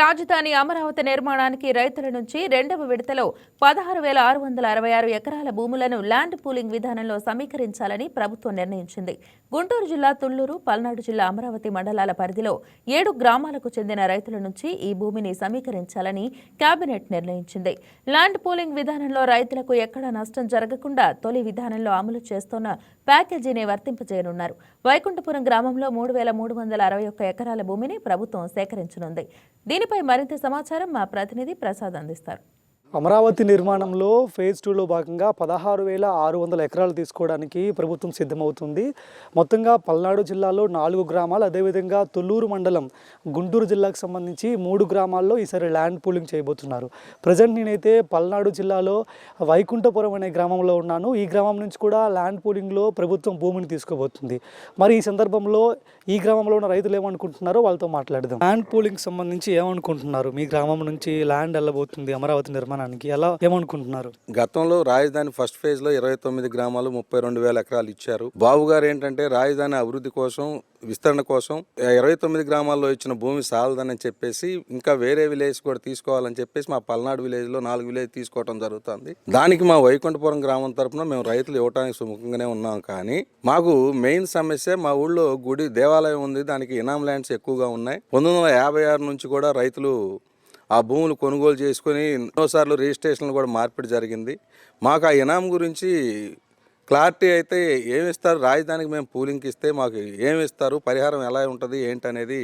రాజధాని అమరావతి నిర్మాణానికి రైతుల నుంచి రెండవ విడతలో పదహారు వేల ఆరు వందల అరవై ఆరు ఎకరాల భూములను ల్యాండ్ పూలింగ్ విధానంలో సమీకరించాలని ప్రభుత్వం నిర్ణయించింది. గుంటూరు జిల్లా తుళ్ళూరు పల్నాడు జిల్లా అమరావతి మండలాల పరిధిలో ఏడు గ్రామాలకు చెందిన రైతుల నుంచి ఈ భూమిని సమీకరించాలని కేబినెట్ నిర్ణయించింది. ల్యాండ్ పూలింగ్ విధానంలో రైతులకు ఎక్కడ నష్టం జరగకుండా తొలి విధానంలో అమలు చేస్తున్న ప్యాకేజీని వర్తింపజేయనున్నారు వైకుంఠపురం గ్రామంలో మూడు వేల మూడు వందల అరవై ఒక్క ఎకరాల భూమిని ప్రభుత్వం సేకరించనుంది. దీనిపై మరింత సమాచారం మా ప్రతినిధి ప్రసాద్ అందిస్తారు. అమరావతి నిర్మాణంలో ఫేజ్ టూలో భాగంగా పదహారు వేల ఆరు వందల ఎకరాలు తీసుకోవడానికి ప్రభుత్వం సిద్ధమవుతుంది. మొత్తంగా పల్నాడు జిల్లాలో నాలుగు గ్రామాలు అదేవిధంగా తొల్లూరు మండలం గుంటూరు జిల్లాకు సంబంధించి మూడు గ్రామాల్లో ఈసారి ల్యాండ్ పూలింగ్ చేయబోతున్నారు. ప్రజెంట్ నేనైతే పల్నాడు జిల్లాలో వైకుంఠపురం అనే గ్రామంలో ఉన్నాను. ఈ గ్రామం నుంచి కూడా ల్యాండ్ పూలింగ్లో ప్రభుత్వం భూమిని తీసుకోబోతుంది. మరి ఈ సందర్భంలో ఈ గ్రామంలో ఉన్న రైతులు ఏమనుకుంటున్నారో వాళ్ళతో మాట్లాడదాం. ల్యాండ్ పూలింగ్ సంబంధించి ఏమనుకుంటున్నారు? మీ గ్రామం నుంచి ల్యాండ్ వెళ్ళబోతుంది అమరావతి నిర్మాణం నిర్మాణానికి ఎలా ఏమనుకుంటున్నారు? గతంలో రాజధాని ఫస్ట్ ఫేజ్లో ఇరవై తొమ్మిది గ్రామాలు ముప్పై రెండు వేల ఎకరాలు ఇచ్చారు. బాబు గారు ఏంటంటే రాజధాని అభివృద్ధి కోసం విస్తరణ కోసం ఇరవై తొమ్మిది గ్రామాల్లో ఇచ్చిన భూమి సాలదని చెప్పేసి ఇంకా వేరే విలేజ్ కూడా తీసుకోవాలని చెప్పేసి మా పల్నాడు విలేజ్లో నాలుగు విలేజ్ తీసుకోవడం జరుగుతుంది. దానికి మా వైకుంఠపురం గ్రామం తరపున మేము రైతులు ఇవ్వడానికి సుముఖంగానే ఉన్నాం కానీ మాకు మెయిన్ సమస్య మా ఊళ్ళో గుడి దేవాలయం ఉంది. దానికి ఇనామ్ ల్యాండ్స్ ఎక్కువగా ఉన్నాయి. పంతొమ్మిది వందల యాభై ఆరు నుంచి కూడా రైతులు ఆ భూములు కొనుగోలు చేసుకొని ఎన్నోసార్లు రిజిస్ట్రేషన్లు కూడా మార్పిడి జరిగింది. మాకు ఆ ఇనాం గురించి క్లారిటీ అయితే ఏమి ఇస్తారు రాజధానికి మేము పూలింగ్కి ఇస్తే మాకు ఏమి ఇస్తారు పరిహారం ఎలా ఉంటుంది? ఏంటనేది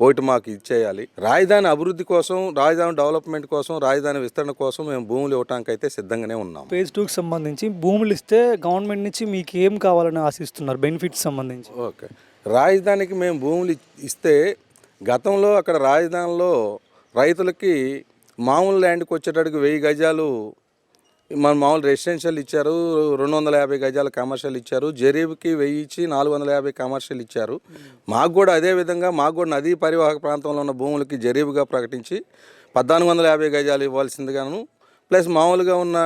ఒకటి మాకు ఇచ్చేయాలి. రాజధాని అభివృద్ధి కోసం రాజధాని డెవలప్మెంట్ కోసం రాజధాని విస్తరణ కోసం మేము భూములు ఇవ్వడానికి అయితే సిద్ధంగానే ఉన్నాం. ఫేజ్ టూకి సంబంధించి భూములు ఇస్తే గవర్నమెంట్ నుంచి మీకు ఏం కావాలని ఆశిస్తున్నారు? బెనిఫిట్స్ సంబంధించి. ఓకే. రాజధానికి మేము భూములు ఇస్తే గతంలో అక్కడ రాజధానిలో రైతులకి మామూలు ల్యాండ్కి వచ్చేటట్టుకు వెయ్యి గజాలు మన మామూలు రెసిడెన్షియల్ ఇచ్చారు రెండు వందల యాభై గజాలు కమర్షియల్ ఇచ్చారు జరీబ్కి వెయ్యి ఇచ్చి నాలుగు వందల యాభై కమర్షియల్ ఇచ్చారు. మాకు కూడా అదే విధంగా మాకు కూడా నదీ పరివాహక ప్రాంతంలో ఉన్న భూములకి జరీబుగా ప్రకటించి పద్నాలుగు వందల యాభై గజాలు ఇవ్వాల్సిందిగాను ప్లస్ మామూలుగా ఉన్న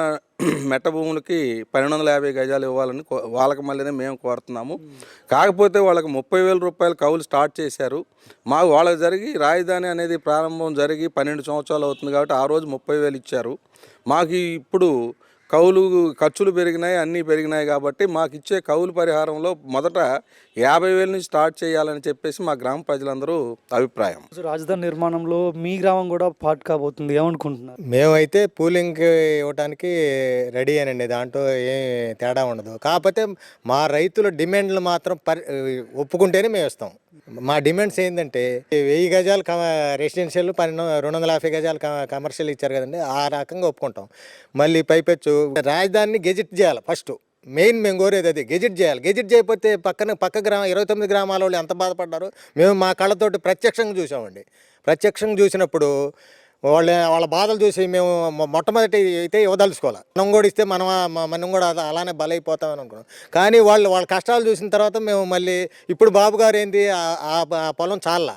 మెట్ట భూములకి పన్నెండు వందల యాభై గజాలు ఇవ్వాలని కో- వాళ్ళకి మళ్ళీనే మేము కోరుతున్నాము. కాకపోతే వాళ్ళకి ముప్పై వేల రూపాయలు కౌలు స్టార్ట్ చేశారు. మాకు వాళ్ళకి జరిగి రాజధాని అనేది ప్రారంభం జరిగి పన్నెండు సంవత్సరాలు అవుతుంది కాబట్టి ఆ రోజు ముప్పై వేలు ఇచ్చారు. మాకు ఇప్పుడు కౌలు ఖర్చులు పెరిగినాయి అన్నీ పెరిగినాయి కాబట్టి మాకు ఇచ్చే కౌలు పరిహారంలో మొదట యాభై వేల నుంచి స్టార్ట్ చేయాలని చెప్పేసి మా గ్రామ ప్రజలందరూ అభిప్రాయం. రాజధాని నిర్మాణంలో మీ గ్రామం కూడా పార్ట్ కాబోతుంది ఏమనుకుంటున్నారు? మేమైతే పూలింగ్ ఇవ్వడానికి రెడీ అనండి దాంట్లో ఏం తేడా ఉండదు. కాకపోతే మా రైతుల డిమాండ్లు మాత్రం పరి ఒప్పుకుంటేనే మేము ఇస్తాం మా డిమాండ్స్ ఏంటంటే వెయ్యి గజాలు కమ రెసిడెన్షియల్ పన్నెండు రెండు వందల యాభై గజాలు కమర్షియల్ ఇచ్చారు కదండి ఆ రకంగా ఒప్పుకుంటాం. మళ్ళీ పైపెచ్చు రాజధానిని గెజిట్ చేయాలి ఫస్ట్. మెయిన్ మేము కోరేది అది గెజిట్ చేయాలి. గెజిట్ చేయకపోతే పక్కన పక్క గ్రామ ఇరవై తొమ్మిది గ్రామాల వాళ్ళు ఎంత బాధపడ్డారు? మేము మా కళ్ళతోటి ప్రత్యక్షంగా చూసామండి. ప్రత్యక్షంగా చూసినప్పుడు వాళ్ళ వాళ్ళ బాధలు చూసి మేము మొట్టమొదటి అయితే ఇవ్వదలుచుకోవాలి మనం కూడా ఇస్తే మనం మనం కూడా అలానే బలైపోతామని అనుకున్నాం. కానీ వాళ్ళు వాళ్ళ కష్టాలు చూసిన తర్వాత మేము మళ్ళీ ఇప్పుడు బాబు గారు ఏంది ఆ- ఆ పొలం చాలా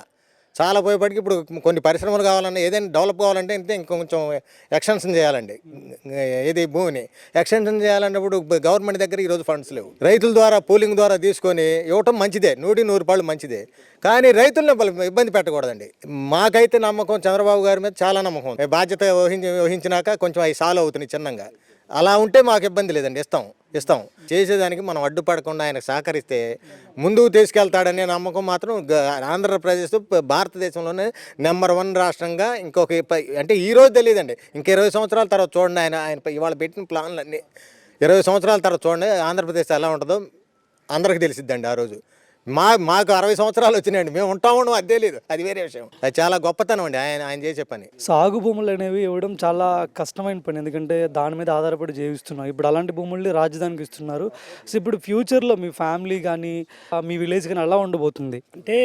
చాలా పోయేపటికి ఇప్పుడు కొన్ని పరిశ్రమలు కావాలన్నా ఏదైనా డెవలప్ కావాలంటే ఇంతే ఇంకొంచెం ఎక్స్టెన్షన్ చేయాలండి. ఏది భూమిని. ఎక్స్టెన్షన్ చేయాలన్నప్పుడు గవర్నమెంట్ దగ్గర ఈరోజు ఫండ్స్ లేవు. రైతుల ద్వారా పూలింగ్ ద్వారా తీసుకొని ఇవ్వటం మంచిదే. నూటి నూరు రూపాయలు మంచిదే. కానీ రైతులను ఇబ్బంది పెట్టకూడదండి. మాకైతే నమ్మకం చంద్రబాబు గారి మీద చాలా నమ్మకం. బాధ్యత వహించి వహించినాక కొంచెం అవి సాల్వ్ అవుతున్నాయి చిన్నంగా. అలా ఉంటే మాకు ఇబ్బంది లేదండి ఇస్తాం. ఇస్తాం. చేసేదానికి మనం అడ్డుపడకుండా ఆయన సహకరిస్తే ముందుకు తీసుకెళ్తాడనే నమ్మకం మాత్రం ఆంధ్రప్రదేశ్ భారతదేశంలోనే నెంబర్ వన్ రాష్ట్రంగా ఇంకొక అంటే ఈ రోజు తెలియదండి. ఇంక ఇరవై సంవత్సరాల తర్వాత చూడండి ఆయన ఆయన ఇవాళ పెట్టిన ప్లాన్లన్నీ. ఇరవై సంవత్సరాల తర్వాత చూడండి ఆంధ్రప్రదేశ్ ఎలా ఉంటుందో అందరికి తెలిసిద్దండి ఆ రోజు. మా మాకు అరవై సంవత్సరాలు వచ్చినాయండి. మేము ఉంటాము అది తెలియదు అది వేరే విషయం. అది చాలా గొప్పతనం అండి. ఆయన ఆయన చేసే పని. సాగు భూములు అనేవి ఇవ్వడం చాలా కష్టమైన పని. ఎందుకంటే దాని మీద ఆధారపడి జీవిస్తున్నాం. ఇప్పుడు అలాంటి భూముల్ని రాజధానికి ఇస్తున్నారు. సో ఇప్పుడు ఫ్యూచర్లో మీ ఫ్యామిలీ కానీ మీ విలేజ్ కానీ ఎలా ఉండబోతుంది? అంటే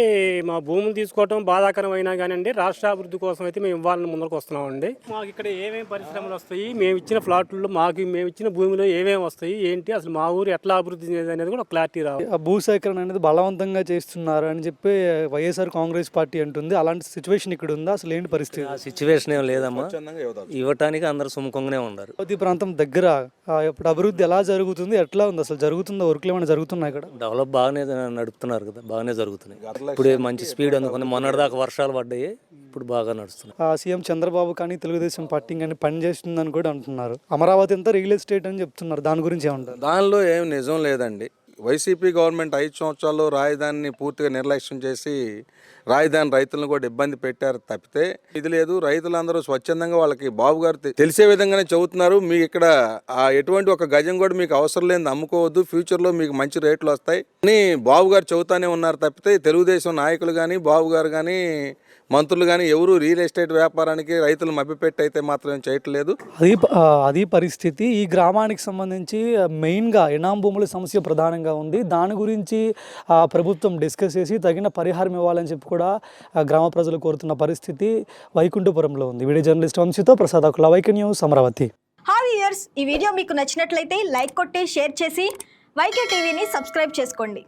మా భూములు తీసుకోవటం బాధాకరం అయినా కానివ్వండి రాష్ట్ర అభివృద్ధి కోసం అయితే మేము ఇవ్వాలని ముందరకు వస్తున్నామండి. మాకు ఇక్కడ ఏమేమి పరిశ్రమలు వస్తాయి? మేము ఇచ్చిన ప్లాట్లు మాకు మేము ఇచ్చిన భూమిలో ఏమేమి వస్తాయి? ఏంటి? అసలు మా ఊరు ఎట్లా అభివృద్ధి అనేది కూడా క్లారిటీ రావాలి. ఆ భూ సేకరణ అనేది బలవంతం బలవంతంగా చేస్తున్నారు అని చెప్పి వైఎస్ఆర్ కాంగ్రెస్ పార్టీ అంటుంది. అలాంటి సిచ్యువేషన్ ఇక్కడ ఉందా? అసలు ఏంటి పరిస్థితి? ఆ సిచ్యువేషన్ ఏం లేదమ్మా. ఇవ్వటానికి అందరు సుముఖంగానే ఉన్నారు. అమరావతి ప్రాంతం దగ్గర ఆ, ఇప్పుడు అభివృద్ధి ఎలా జరుగుతుంది? ఎట్లా ఉంది? అసలు జరుగుతుందా? వర్క్లు ఏమైనా జరుగుతున్నాయి ఇక్కడ? డెవలప్ బాగానే నడుపుతున్నారు కదా. బాగానే జరుగుతున్నాయి. ఇప్పుడు మంచి స్పీడ్ అందుకుంది. మొన్నటిదాకా వర్షాలు పడ్డాయి. ఇప్పుడు బాగా నడుస్తున్నాయి. ఆ, సీఎం చంద్రబాబు కానీ తెలుగుదేశం పార్టీ కానీ పనిచేస్తుందని కూడా అంటున్నారు. అమరావతి అంతా రియల్ ఎస్టేట్ అని చెప్తున్నారు. దాని గురించి ఏమంటారు? దానిలో ఏం నిజం లేదండి. వైసీపీ గవర్నమెంట్ ఐదు సంవత్సరాల్లో రాజధానిని పూర్తిగా నిర్లక్ష్యం చేసి రాజధాని రైతులను కూడా ఇబ్బంది పెట్టారు తప్పితే ఇది లేదు. రైతులందరూ స్వచ్ఛందంగా వాళ్ళకి బాబు గారు తెలిసే విధంగానే చదువుతున్నారు మీకు ఇక్కడ ఆ ఎటువంటి ఒక గజం కూడా మీకు అవసరం లేని అమ్ముకోవద్దు ఫ్యూచర్లో మీకు మంచి రేట్లు వస్తాయి. అని బాబు గారు చెబుతానే ఉన్నారు తప్పితే తెలుగుదేశం నాయకులు కానీ బాబు గారు కానీ మంత్రులు కానీ ఎవరు రియల్ ఎస్టేట్ వ్యాపారానికి రైతులు మభ్యపెట్టి అయితే మాత్రం చేయట్లేదు. అది అది పరిస్థితి. ఈ గ్రామానికి సంబంధించి మెయిన్గా ఇనాం భూముల సమస్య ప్రధానంగా ఉంది. దాని గురించి ప్రభుత్వం డిస్కస్ చేసి తగిన పరిహారం ఇవ్వాలని చెప్పి కూడా గ్రామ ప్రజలు కోరుతున్న పరిస్థితి వైకుంఠపురంలో ఉంది. వీడియో జర్నలిస్ట్ వంశీతో ప్రసాద్ అకుల వైక న్యూస్ అమరావతి. హాయ్ ఇయర్స్ ఈ వీడియో మీకు నచ్చినట్లయితే లైక్ కొట్టి షేర్ చేసి వైకే టీవీని సబ్స్క్రైబ్ చేసుకోండి.